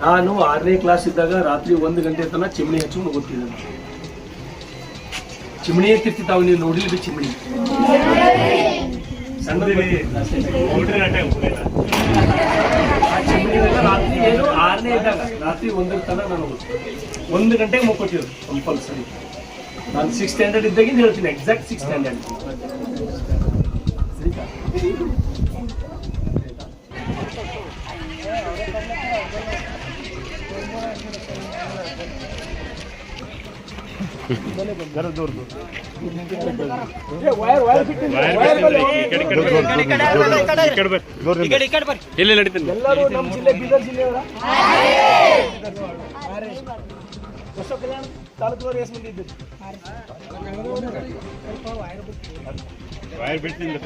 ನಾನು ಆರನೇ ಕ್ಲಾಸ್ ಇದ್ದಾಗ ರಾತ್ರಿ ಒಂದು ಗಂಟೆ ತನಕ ಚಿಮಣಿ ಹಚ್ಕೊಂಡು ಓದ್ತಿದ್ದೆ ಚಿಮಣಿ ಎತ್ತಿರ್ತಿತ್ತಾವ ನೀವು ನೋಡಿಲ್ರಿ ಚಿಮಣಿ ಸಣ್ಣ ಆ ಚಿಮಣಿನೆಲ್ಲ ರಾತ್ರಿ ಏನು? ಆರನೇ ಇದ್ದಾಗ, ರಾತ್ರಿ ಒಂದರ ತನಕ ನಾನು ಓದ್ತಿದ್ದೆ. ಒಂದು ಗಂಟೆಗೆ ಮುಕ್ಕೊಟ್ಟಿದ್ರು ಕಂಪಲ್ಸರಿ ನಾನು ಸಿಕ್ಸ್ ಸ್ಟ್ಯಾಂಡರ್ಡ್ ಇದ್ದಾಗಿಂದ ಹೇಳ್ತೀನಿ ಎಕ್ಸಾಕ್ಟ್ ಸಿಕ್ಸ್ ಸ್ಟ್ಯಾಂಡರ್ಡ್ ಎಲ್ಲಿ ನಡೀತೀನಿ ಎಲ್ಲರೂ ನಮ್ಮ ಜಿಲ್ಲೆ ಬೀದರ್ ಜಿಲ್ಲೆಯವರ ವೈರ್ ಬಿಡ್ತೀನಿ.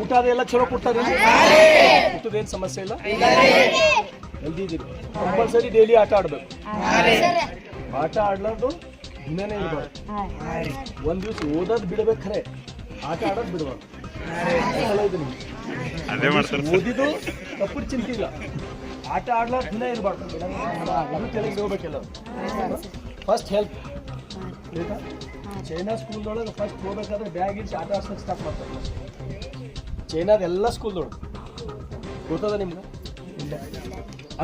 ಊಟ ಅದೆಲ್ಲ ಚಲೋ ಕೊಡ್ತಾರೆ ಊಟದ ಏನು ಸಮಸ್ಯೆ ಇಲ್ಲ? ಹೆಲ್ದಿ ಇದೀರಿ ಕಂಪಲ್ಸರಿ ಡೈಲಿ ಆಟ ಆಡ್ಬೇಕು. ಆಟ ಆಡ್ಲಾರ್ದು ದಿನನೇ ಇರ್ಬಾರ್ದು ಒಂದ್ ದಿವಸ ಓದೋದ್ ಬಿಡ್ಬೇಕ್ರೆ. ಆಟ ಆಡೋದ್ ಬಿಡ್ಬಾರ್ದು. ಸಲ ಇದು ನಿಮ್ಗೆ. ಅದೇ ಮಾಡ್ತಾರೆ ಓದಿದ್ದು ತಪ್ಪು ಚಿಂತೆ ಇಲ್ಲ. ಆಟ ಆಡ್ಲಾರ್ದ ದಿನ ಇರಬಾರ್ದು. ನಮ್ಮ ತಲೆಗೆ ಹೋಗ್ಬೇಕೆಲ್ಲ ಫಸ್ಟ್ ಹೆಲ್ಪ್ ಆಯ್ತಾ ಚೈನಾ ಸ್ಕೂಲ್ದೊಳಗೆ ಫಸ್ಟ್ ಹೋಗ್ಬೇಕಾದ್ರೆ ಬ್ಯಾಗ್ ಇಟ್ಟು ಆಟ ಆಡ್ಸಕ್ಕೆ ಸ್ಟಾರ್ಟ್ ಮಾಡ್ತಾರೆ. ಚೈನಾದ ಎಲ್ಲ ಸ್ಕೂಲ್ದೊಳಗೆ ಗೊತ್ತದ ನಿಮ್ಗೆ?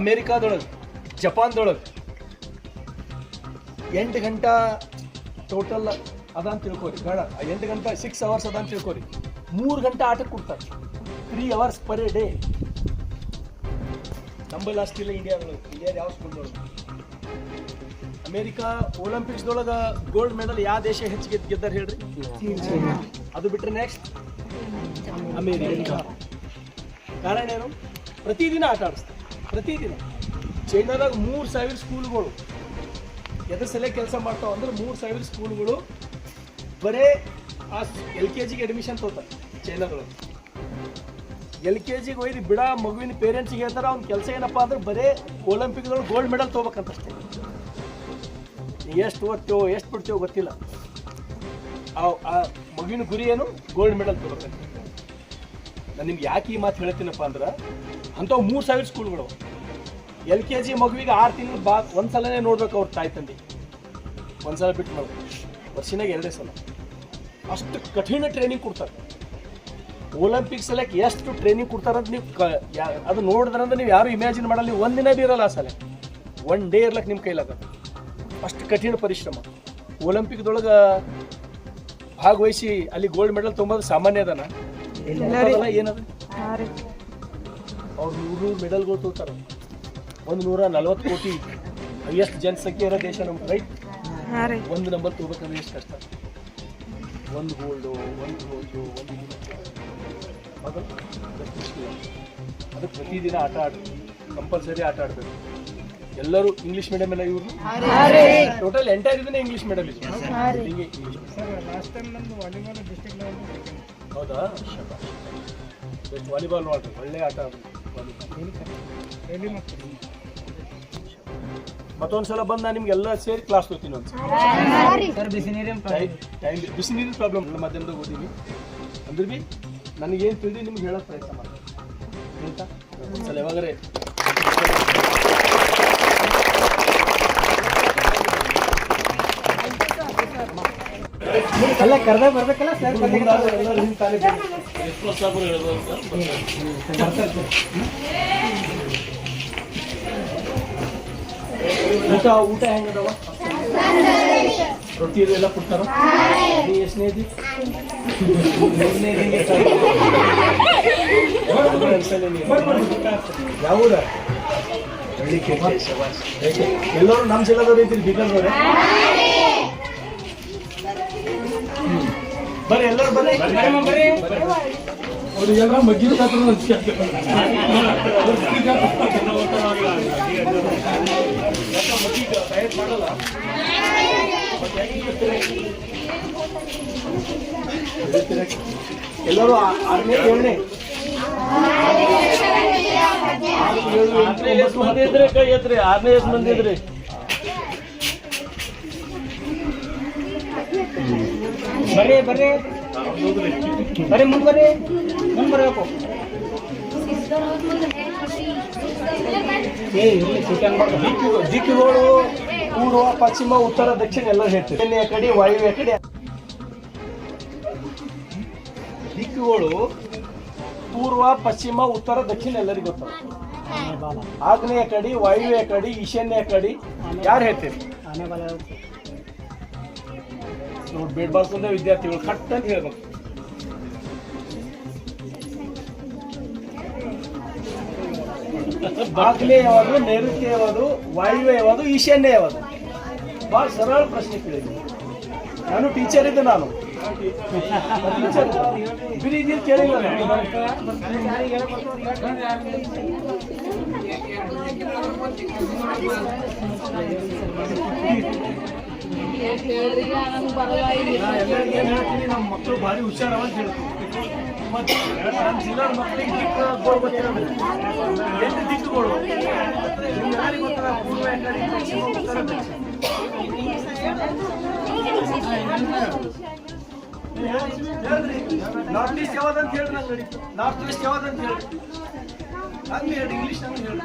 ಅಮೇರಿಕಾದೊಳಗೆ, ಜಪಾನ್ದೊಳಗೆ. ಎಂಟು ಗಂಟೆ ಟೋಟಲ್ ಅದಂತ ತಿಳ್ಕೊರಿ, ಬೇಡ. ಎಂಟು ಗಂಟೆ ಸಿಕ್ಸ್ ಅವರ್ಸ್ ಅದಂತ ತಿಳ್ಕೊರಿ. ಮೂರು ಗಂಟೆ ಆಟಕ್ಕೆ ಕೊಡ್ತಾರೆ. ತ್ರೀ ಅವರ್ಸ್ ಪರ್ ಡೇ ನಂಬಲ್ಲಿ ಅಷ್ಟಿಲ್ಲ ಇಂಡಿಯಾದೊಳಗೆ ಇಂಡಿಯಾದ ಯಾವ ಸ್ಕೂಲ್ದೊಳಗೆ ಅಮೇರಿಕಾ ಒಲಿಂಪಿಕ್ಸ್ದೊಳಗೆ ಗೋಲ್ಡ್ ಮೆಡಲ್ ಯಾವ ದೇಶ ಹೆಚ್ಚಿಗೆ ಗೆದ್ದು ಗೆದ್ದಾರ ಹೇಳ್ರಿ? ಅದು ಬಿಟ್ಟರೆ ನೆಕ್ಸ್ಟ್ ಅಮೇರಿಕಾ. ಕಾರಣ ಏನು? ಪ್ರತಿದಿನ ಆಟ ಆಡಿಸ್ತಾರೆ. ಪ್ರತಿದಿನ ಚೈನಾದಾಗ ಮೂರು ಸಾವಿರ ಸ್ಕೂಲ್ಗಳು. ಎದ್ರ ಕೆಲಸ ಮಾಡ್ತಾವೆ ಅಂದ್ರೆ ಮೂರು ಸಾವಿರ ಸ್ಕೂಲ್ಗಳು ಬರೇ ಆ ಎಲ್ ಕೆ ಜಿಗೆ ಅಡ್ಮಿಷನ್ ತಗೋತಾರೆ ಚೈನಾದೊಳಗೆ. ಎಲ್ ಕೆ ಜಿಗೆ ಒಯ್ದು ಬಿಡ ಮಗುವಿನ ಪೇರೆಂಟ್ಸಿಗೆ ಹೇಳ್ತಾರೆ, ಅವ್ನ ಕೆಲಸ ಏನಪ್ಪಾ ಅಂದ್ರೆ ಬರೇ ಒಲಿಂಪಿಕ್ದೊಳಗೆ ಗೋಲ್ಡ್ ಮೆಡಲ್ ತೊಗೋಬೇಕಂತಷ್ಟೇ. ಎಷ್ಟು ಓದ್ತೇವೋ ಎಷ್ಟು ಬಿಡ್ತೇವೋ ಗೊತ್ತಿಲ್ಲ. ಆ ಮಗಿನ ಗುರಿ ಏನು? ಗೋಲ್ಡ್ ಮೆಡಲ್ ತಗೋಬೇಕು. ನಾನು ನಿಮ್ಗೆ ಯಾಕೆ ಈ ಮಾತು ಹೇಳ್ತೀನಪ್ಪ ಅಂದ್ರೆ, ಅಂಥವು ಮೂರು ಸಾವಿರ ಸ್ಕೂಲ್ಗಳು ಎಲ್ ಕೆ ಜಿ ಮಗುವಿಗೆ ಆರು ತಿಂಗಳು ಬಾ ಒಂದು ಸಲನೇ ನೋಡ್ಬೇಕು ಅವ್ರ ತಾಯಿ ತಂದೆ. ಒಂದು ಸಲ ಬಿಟ್ಟು ಮಾಡ್ಬೇಕು ವರ್ಷನಾಗ ಎರಡೇ ಸಲ. ಅಷ್ಟು ಕಠಿಣ ಟ್ರೈನಿಂಗ್ ಕೊಡ್ತಾರೆ. ಒಲಿಂಪಿಕ್ಸ್ ಸಲಕ್ಕೆ ಎಷ್ಟು ಟ್ರೈನಿಂಗ್ ಕೊಡ್ತಾರಂತ ನೀವು ಕ, ಯಾ- ಅದು ನೋಡಿದ್ರಂದ್ರೆ ನೀವು ಯಾರು ಇಮ್ಯಾಜಿನ್ ಮಾಡಲ್ಲ, ನೀವು ಒಂದಿನ ಬಿ ಆ ಸಲ. ಒನ್ ಡೇ ಇರ್ಲಕ್ಕೆ ನಿಮ್ಮ ಕೈಲಾಗ ಅಷ್ಟು ಕಠಿಣ ಪರಿಶ್ರಮ. ಒಲಿಂಪಿಕ್ದೊಳಗೆ ಭಾಗವಹಿಸಿ ಅಲ್ಲಿ ಗೋಲ್ಡ್ ಮೆಡಲ್ ತೊಗೊಂಬೋದು ಸಾಮಾನ್ಯ ಅದನ? ಏನದು? ಅವ್ರು ನೂರು ಮೆಡಲ್ಗಳು ತೋತಾರ ಒಂದು ನೂರ ನಲ್ವತ್ತು ಕೋಟಿ ಹೈಯೆಸ್ಟ್ ಜನಸಂಖ್ಯೆ ಇರೋ ದೇಶ ನಮ್ಮ ರೈಟ್ ಒಂದು ನಂಬರ್ ತಗೋಬೇಕಂದ್ರೆ ಎಷ್ಟು ಕಷ್ಟ? ಒಂದು ಗೋಲ್ಡು ಒಂದು ಗೋಲ್ಡು ಒಂದು? ಅದಕ್ಕೆ ಪ್ರತಿದಿನ ಆಟ ಆಡ್ತೀವಿ. ಕಂಪಲ್ಸರಿ ಆಟ ಆಡಬೇಕು. ಎಲ್ಲರೂ ಇಂಗ್ಲಿಷ್ ಮೀಡಿಯಂ ಎಲ್ಲ ಇವರು. ಟೋಟಲ್ ಎಂಟೈರ್ ಇದನ್ನೇ ಇಂಗ್ಲಿಷ್ ಮೀಡಿಯಂ ಇದೆ ಹಿಂಗೆ ಇಂಗ್ಲಿಷ್ ಹೌದಾ? ಬೆಸ್ಟ್ ವಾಲಿಬಾಲ್ ಆಟ ಒಳ್ಳೆ ಆಟ ಅದು. ವಾಲಿಬಾಲ್ ಮತ್ತೊಂದು ಸಲ ಬಂದು ನಾನು ನಿಮ್ಗೆಲ್ಲ ಸೇರಿ ಕ್ಲಾಸ್ ಹೋಗ್ತೀನಿ ಒಂದು ಸರ್ ಬಿಸಿ ನೀರಿನ ಟೈಮ್ ಬಿಸಿ ನೀರಿನ ಪ್ರಾಬ್ಲಮ್ ಮಧ್ಯಾಹ್ನದ ಮಾಧ್ಯಮದಾಗ ಓದೀನಿ. ಅಂದ್ರೆ ಬಿ ನನಗೇನು ತಿಳಿದು ನಿಮ್ಗೆ ಹೇಳೋಕೆ ಪ್ರಯತ್ನ ಮಾಡ್ತೀನಿ. ಆಯ್ತಾ? ಒಂದ್ಸಲ ಯಾವಾಗರೆ ಅಲ್ಲ ಕರ್ದಾಗ ಬರ್ಬೇಕಲ್ಲ ಸರ್ ಎಲ್ಲರೂ ಹಿಂಗೆ ತಾನೇ ಬೇಕು. ಎಷ್ಟು ವರ್ಷ ಆದ್ರೂ ಕರ್ದ ಬರ್ಬೇಕಲ್ಲ? ಸರ್ ಊಟ ಊಟ ಹೆಂಗದವ? ರೊಟ್ಟಿ ಎಲ್ಲ ಕೊಡ್ತಾರ? ನೀ ಎಷ್ಟನೇ ಇದ್ದಿ ಮೂರನೇ. ಯಾವ ಊರ? ಎಲ್ಲರೂ ನಮ್ಮ ಜಿಲ್ಲಾದವ್ರು ಇದ್ದೀರಿ ಬೀದರ್ದವ್ರೆ ಬರ್ರಿ ಎಲ್ಲರೂ ಬರ್ರಿ. ಅವ್ರು ಎಲ್ಲ ಮಗ್ಗಿನ ಪಾತ್ರ ಎಲ್ಲರೂ ಆರನೇ ಏಳನೇ ಆರು, ಏಳು, ಎಂಟು, ಒಂಬತ್ತು, ಮಂದಿ ಇದ್ರಿ ಆರನೇ ಎಷ್ಟು ಮಂದಿ ಇದ್ರಿ ಬರ್ರಿ ಬರ್ರಿ ಬರ್ರಿ ಮುಂದ್ ಬರ್ರಿ ಮುಂದೆ ಬರಬೇಕು. ಏ ದಿಕ್ಕುಗಳು ಪೂರ್ವ ಪಶ್ಚಿಮ ಉತ್ತರ ದಕ್ಷಿಣ ಎಲ್ಲ ಹೇಳ್ತೀವಿ. ಎಣ್ಣೆಯ ಕಡೆ ವಾಯುವ್ಯ ಕಡೆ? ದಿಕ್ಕುಗಳು ಪೂರ್ವ ಪಶ್ಚಿಮ ಉತ್ತರ ದಕ್ಷಿಣ ಎಲ್ಲರಿಗೂ ಗೊತ್ತಾವ ಆಗ್ನೇಯ ಕಡೆ ವಾಯುವ್ಯ ಕಡೆ ಈಶಾನ್ಯ ಕಡೆ ಯಾರು ಹೇಳ್ತೀರಿ? ಆನೆ ಬಲ ನೋಡಿ ಬೇಡ್ಬಾರ್ದು ವಿದ್ಯಾರ್ಥಿಗಳು ಕಟ್ ಅಂತ ಹೇಳ್ಬೇಕು. ಆಗ್ನೇಯ ಯಾವುದು ನೈಋತ್ಯ ಯಾವುದು ವಾಯುವ್ಯ ಯಾವುದು ಈಶಾನ್ಯ ಯಾವುದು ಭಾಳ ಸರಳ ಪ್ರಶ್ನೆ ಕೇಳಿದ್ವಿ ನಾನು ಟೀಚರ್ ಇದ್ದೆ ನಾನು. ಟೀಚರ್ ಕೇಳಿಲ್ಲ ನಾನು. ಮಕ್ಕಳು ಭಾರಿ ಹುಷಾರವ ಅಂತ ಹೇಳ್ತೀವಿ ಮತ್ತೆ ನಮ್ಮ ಮಕ್ಕಳಿಗೆ ದಿಕ್ಕು ದಿಕ್ಕುಗಳು ಪೂರ್ವ ದಕ್ಷಿಣ ನಾರ್ತ್ ಈಸ್ಟ್ ಯಾವ್ದಂತ ಹೇಳಿ ನಂಗೆ ನಡೀತು ನಾರ್ತ್ ಈಸ್ಟ್ ಅಂತ ಹೇಳಿ ಹಂಗೆ ಹೇಳಿ ಇಂಗ್ಲೀಷ್ ನಂಗೆ ಹೇಳಿ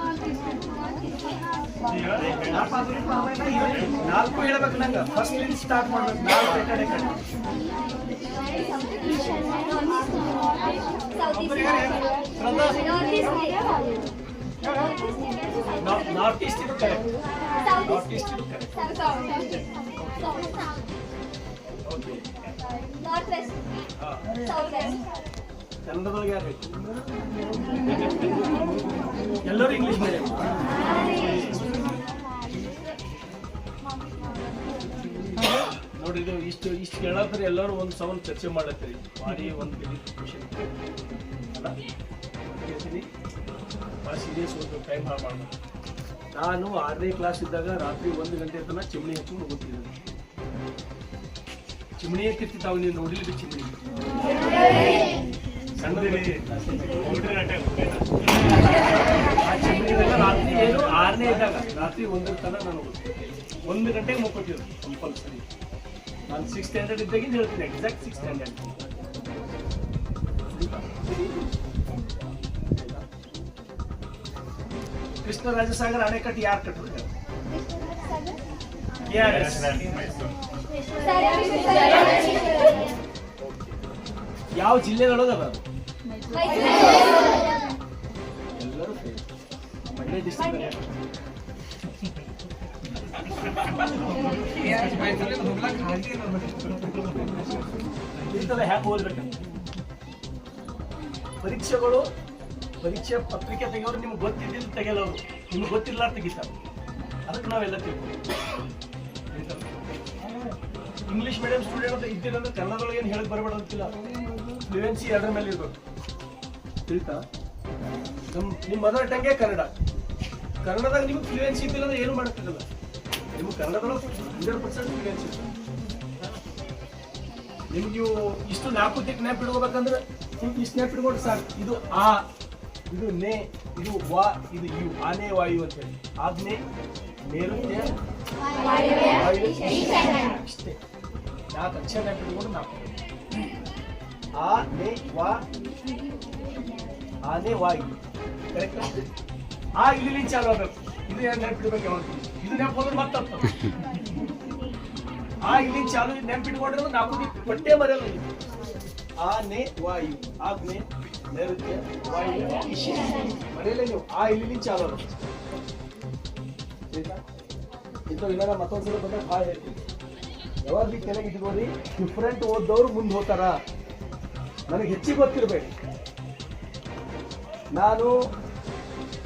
ನಾಲ್ಕು ಹೇಳ್ಬೇಕು ನಂಗೆ. ಫಸ್ಟ್ ಲಿಂಕ್ ಸ್ಟಾರ್ಟ್ ಮಾಡ್ಬೇಕು. ನಾಲ್ಕು ಕಡೆ ಕಡೆ. ನಾರ್ತ್ ಈಸ್ಟ್ ಇದು ಕರೆಕ್ಟ್ ನಾರ್ತ್ ಈಸ್ಟ್ ಇದು ಕರೆಕ್ಟ್ ಎಲ್ಲರೂ ಇಂಗ್ಲಿಷ್ ಮೀಡಿಯಂ ನೋಡಿ ಇದು ಇಷ್ಟು ಇಷ್ಟು ಹೇಳತ್ತಾರೆ ಎಲ್ಲರೂ ಒಂದು ಸವನ್ ಚರ್ಚೆ ಮಾಡತ್ತೀರಿ ಭಾರಿ ಒಂದು ಖುಷಿ ಅಲ್ಲ? ಭಾಳ ಸೀರಿಯಸ್ ಒಂದು ಟೈಮ್ ಹಾಳು ಮಾಡ ನಾನು ಆರನೇ ಕ್ಲಾಸ್ ಇದ್ದಾಗ ರಾತ್ರಿ ಒಂದು ಗಂಟೆ ತನಕ ಚಿಮಣಿ ಹಚ್ಕೊಂಡು ಹೋಗ್ತಿದ್ದೆ ಚಿಮಣಿ ಕಿತ್ತಿತ್ತಾವ ನೀವು ನೋಡಿಲ್ಲ ಚಿಮಣಿ ಆ ರಾತ್ರಿ ಏನು? ಆರನೇ ಇದ್ದಾಗ. ರಾತ್ರಿ ಒಂದರ ತನಕ ನಾನು. ಒಂದು ಗಂಟೆಗೆ ಮುಕ್ಕೊಟ್ಟಿದ್ದೆ ಕಂಪಲ್ಸರಿ ನಾನು ಸಿಕ್ಸ್ ಸ್ಟ್ಯಾಂಡರ್ಡ್ ಇದ್ದಾಗಿಂದ ಹೇಳ್ತೀನಿ ಎಕ್ಸಾಕ್ಟ್ ಸಿಕ್ಸ್ ಸ್ಟ್ಯಾಂಡರ್ಡ್ ಕೃಷ್ಣರಾಜಸಾಗರ ಅಣೆಕಟ್ಟು ಯಾರು ಕಟ್ಟಿರ್ತಾರೆ KRS. ಯಾವ ಜಿಲ್ಲೆದೊಳಗೆ ಅದ ಅದು? ಎಲ್ಲರೂ fail. ಮಂಡ್ಯ ಡಿಸ್ಟ್ರಿಕ್ಟ್ ಪರೀಕ್ಷೆಗಳು, ಪರೀಕ್ಷೆ ಪತ್ರಿಕೆ ತೆಗೆಯೋರು ನಿಮ್ಗೆ ಗೊತ್ತಿದ್ದಿಲ್ಲ ತೆಗೆಯಲವರು. ನಿಮ್ಗೆ ಗೊತ್ತಿಲ್ಲ ತೆಗಿತಾರೆ ಅದಕ್ಕೆ ನಾವೆಲ್ಲ ತಿಳ್ಕೊಂಡು ಇಂಗ್ಲಿಷ್ ಮೀಡಿಯಂ ಸ್ಟೂಡೆಂಟ್ ಅಂತ ಇದ್ದೀರಂದ್ರೆ ಕನ್ನಡದೊಳಗೆ ಏನು ಹೇಳಕ್ ಬರಬೇಡ ಅಂತಿಲ್ಲ. ಫ್ಲೂಯೆನ್ಸಿ ಎರಡರ ಮೇಲೆ ಇರ್ಬೇಕು. ತಿಳಿತಾ? ನಮ್ಮ ನಿಮ್ಮ ಮದರ್ ಟಂಗೆ ಕನ್ನಡ. ಕನ್ನಡದಾಗ ನಿಮ್ಗೆ ಫ್ಲೂಯೆನ್ಸಿ ಇದ್ದಿಲ್ಲ ಅಂದ್ರೆ ಏನು ಮಾಡೋಕ್ಕಾಗಲ್ಲ. ನಿಮ್ಗೆ ಕನ್ನಡದಲ್ಲೂ ಹಂಡ್ರೆಡ್ ಪರ್ಸೆಂಟ್ ನಿಮ್ಗೆ ನೀವು ಇಷ್ಟು ನಾಲ್ಕು ತಿಕ್ ನೆನಪು ಇಡ್ಕೋಬೇಕಂದ್ರೆ ಇಷ್ಟು ನೆನಪು ಇಟ್ಕೊಂಡ್ರೆ ಸಾಕು. ಇದು ಆ, ಇದು ನೇ, ಇದು ವಾ, ಇದು ಯು. ಆನೆ ವಾಯು ಅಂತ ಹೇಳಿ. ಆಜ್ಞೆ ನೈಋತ್ಯ ವಾಯು ಇಷ್ಟೇ ನಾಲ್ಕು ಅಕ್ಷರ ನೆನಪು ಇಟ್ಕೊಂಡು ನಾಲ್ಕು. ಆ ನೇ, ವಾ ಆನೆ ವಾಯು ಕರೆಕ್ಟ್ ಆ? ಇಲ್ಲಿ ಚಾಲು ಆಗಬೇಕು ಇದು ಏನು ನೆನಪಿಡ್ಬೇಕು ಯಾವಾಗ? ನೆನಪು ಹೋದ್ರೆ ಮತ್ತೆ ಆ, ಇಲ್ಲಿ ಚಾಲು ನೆನಪಿಟ್ಕೊಂಡ್ರೆ ನಾಲ್ಕು ದಿಕ್ಕು ಬಟ್ಟೆ ಮರೆಯಲ್ಲ ನೀವು ಆನೆ ವಾಯು ಆಗ್ನೆ ನೈಋತ್ಯ ವಾಯು ಮರೆಯಲ್ಲ ನೀವು. ಆ ಇಲ್ಲಿ ಚಾಲು ಇದು ಇನ್ನ ಮತ್ತೊಂದ್ಸಲ ಬಂದಾಗ ಭಾಳ ಹೇಳ್ತೀನಿ ಯಾವಾಗ ಬಿ ಕೆಳಗೆ ಇಟ್ಕೋರಿ ಡಿಫ್ರೆಂಟ್ ಓದ್ದವ್ರು ಮುಂದೆ ಹೋಗ್ತಾರ? ನನಗೆ ಹೆಚ್ಚಿಗೆ ಗೊತ್ತಿರ್ಬೇಕು. ನಾನು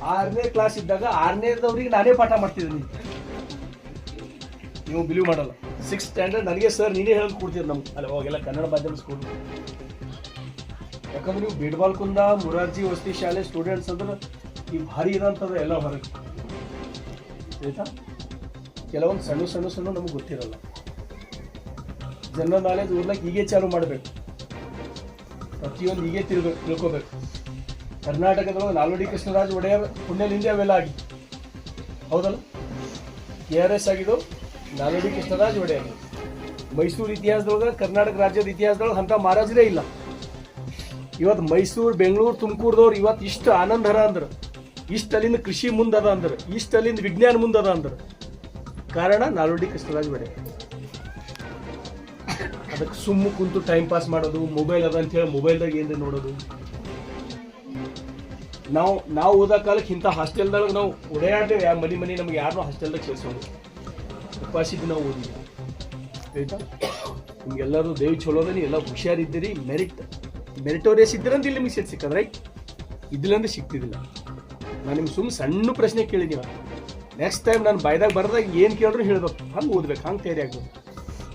ಆರನೇ ಕ್ಲಾಸ್ ಇದ್ದಾಗ ಆರನೇದವ್ರಿಗೆ ನಾನೇ ಪಾಠ ಮಾಡ್ತಿದ್ದೀನಿ. ನೀವು ಬಿಲೀವ್ ಮಾಡಲ್ಲ. ಸಿಕ್ಸ್ ಸ್ಟ್ಯಾಂಡರ್ಡ್ ನನಗೆ ಸರ್ ನೀನೇ ಹೇಳಿ ಕೊಡ್ತೀರಿ ನಮ್ಗೆ. ಅಲ್ಲ, ಅವಾಗೆಲ್ಲ ಕನ್ನಡ ಮಾಧ್ಯಮ ಸ್ಕೂಲ್ ಯಾಕಂದ್ರೆ ನೀವು ಬಿಡ್ಬಾಲ್ ಕುಂದ ಮುರಾರ್ಜಿ ವಸತಿ ಶಾಲೆ ಸ್ಟೂಡೆಂಟ್ಸ್ ಅಂದ್ರೆ ಈ ಭಾರಿ ಇರೋಂಥದ್ದು ಎಲ್ಲ ಹೊರಗೆ. ಆಯ್ತಾ? ಕೆಲವೊಂದು ಸಣ್ಣ ಸಣ್ಣ ಸಣ್ಣ ನಮ್ಗೆ ಗೊತ್ತಿರಲ್ಲ. ಜನರಲ್ ನಾಲೆಜ್ ಓದ್ಲಕ್ಕೆ ಹೀಗೆ ಚಾಲು ಮಾಡಬೇಕು. ಪ್ರತಿಯೊಂದು ಹೀಗೆ ತಿಳ್ಬೇಕು ತಿಳ್ಕೋಬೇಕು. ಕರ್ನಾಟಕದೊಳಗೆ ನಾಲ್ವಡಿ ಕೃಷ್ಣರಾಜ ಒಡೆಯರ್ ಪುಣ್ಯಲಿಂದ ಅವೆಲ್ಲ ಆಗಿ. ಹೌದಲ್ಲ? ಕೆ ಆರ್ ಎಸ್ ಆಗಿದ್ದು ನಾಲ್ವಡಿ ಕೃಷ್ಣರಾಜ ಒಡೆಯರ್. ಮೈಸೂರು ಇತಿಹಾಸದೊಳಗೆ, ಕರ್ನಾಟಕ ರಾಜ್ಯದ ಇತಿಹಾಸದೊಳಗೆ ಅಂಥ ಮಹಾರಾಜರೇ ಇಲ್ಲ. ಇವತ್ತು ಮೈಸೂರು, ಬೆಂಗಳೂರು, ತುಮಕೂರ್ದವ್ರು ಇವತ್ತು ಇಷ್ಟು ಹರ ಅಂದ್ರೆ. ಇಷ್ಟು ಅಲ್ಲಿಂದ ಕೃಷಿ ಮುಂದದ ಅಂದ್ರೆ. ಇಷ್ಟು ಅಲ್ಲಿಂದ ವಿಜ್ಞಾನ ಮುಂದದ ಅಂದ್ರೆ. ಕಾರಣ ನಾಲ್ವಡಿ ಕೃಷ್ಣರಾಜ್ ಒಡೆಯರ್. ಅದಕ್ಕೆ ಸುಮ್ಮ ಕುಂತು ಟೈಮ್ ಪಾಸ್ ಮಾಡೋದು ಮೊಬೈಲ್ ಅದ ಅಂತ ಹೇಳಿ ಮೊಬೈಲ್ದಾಗ ಏನ್ರಿ ನೋಡೋದು? ನಾವು ನಾವು ಓದೋ ಕಾಲಕ್ಕೆ ಇಂಥ ಹಾಸ್ಟೆಲ್ದೊಳಗೆ ನಾವು ಓಡಾಡ್ತೇವೆ. ಮನೆ ಮನೆ ನಮ್ಗೆ ಯಾರನ್ನೂ ಹಾಸ್ಟೆಲ್ದಾಗ ಸೇರಿಸೋದು ಉಪಾಸಿದ್ದು ದಿನ ಆಯ್ತಾ? ನಿಮ್ಗೆಲ್ಲರೂ ಚಲೋ ಚಲೋದನಿ, ಎಲ್ಲ ಹುಷಾರಿದ್ದೀರಿ ಮೆರಿಟ್ ಮೆರಿಟೋರಿಯಸ್ ಇದ್ದಿರಂತ ಇಲ್ಲಿ ನಿಮಗೆ ಸೀಟ್ ಸಿಕ್ಕದ ರೈಟ್ ಇದ್ದಿಲ್ಲಂದ್ರೆ ಸಿಗ್ತಿದ್ದಿಲ್ಲ. ನಾನು ನಿಮ್ಗೆ ಸುಮ್ಮನೆ ಸಣ್ಣ ಪ್ರಶ್ನೆ ಕೇಳಿದೀವ ನೆಕ್ಸ್ಟ್ ಟೈಮ್ ನಾನು ಬಾಯ್ದಾಗ ಬರ್ದಾಗ ಏನು ಕೇಳಿದ್ರು ಹೇಳ್ಬೇಕು. ಹಂಗೆ ಓದ್ಬೇಕು, ಹಂಗೆ ತಯಾರಿ ಆಗ್ಬೇಕು.